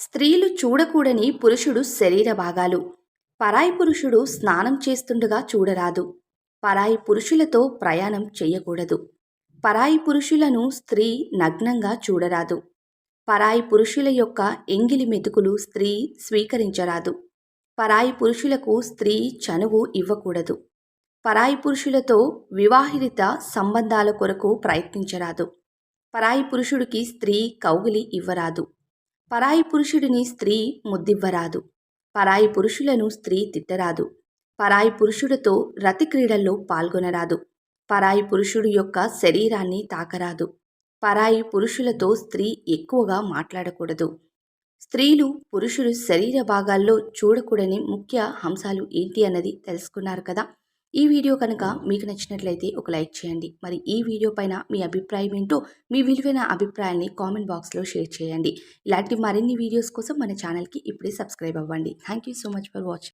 స్త్రీలు చూడకూడని పురుషుడు శరీర భాగాలు. పరాయి పురుషుడు స్నానం చేస్తుండగా చూడరాదు. పరాయి పురుషులతో ప్రయాణం చేయకూడదు. పరాయి పురుషులను స్త్రీ నగ్నంగా చూడరాదు. పరాయి పురుషుల యొక్క ఎంగిలి మెతుకులు స్త్రీ స్వీకరించరాదు. పరాయి పురుషులకు స్త్రీ చనువు ఇవ్వకూడదు. పరాయి పురుషులతో వివాహిత సంబంధాల కొరకు ప్రయత్నించరాదు. పరాయి పురుషుడికి స్త్రీ కౌగిలి ఇవ్వరాదు. పరాయి పురుషుడిని స్త్రీ ముద్దివ్వరాదు. పరాయి పురుషులను స్త్రీ తిట్టరాదు. పరాయి పురుషుడితో రతి క్రీడల్లో పాల్గొనరాదు. పరాయి పురుషుడి యొక్క శరీరాన్ని తాకరాదు. పరాయి పురుషులతో స్త్రీ ఎక్కువగా మాట్లాడకూడదు. స్త్రీలు పురుషుడు శరీర భాగాల్లో చూడకూడని ముఖ్య అంశాలు ఏంటి అన్నది తెలుసుకున్నారు కదా? ఈ వీడియో కనుక మీకు నచ్చినట్లయితే ఒక లైక్ చేయండి. మరి ఈ వీడియో పైన మీ అభిప్రాయం ఏంటో మీ విలువైన అభిప్రాయాన్ని కామెంట్ బాక్స్లో షేర్ చేయండి. ఇలాంటి మరిన్ని వీడియోస్ కోసం మన ఛానల్కి ఇప్పుడే సబ్స్క్రైబ్ అవ్వండి. Thank you so much for watching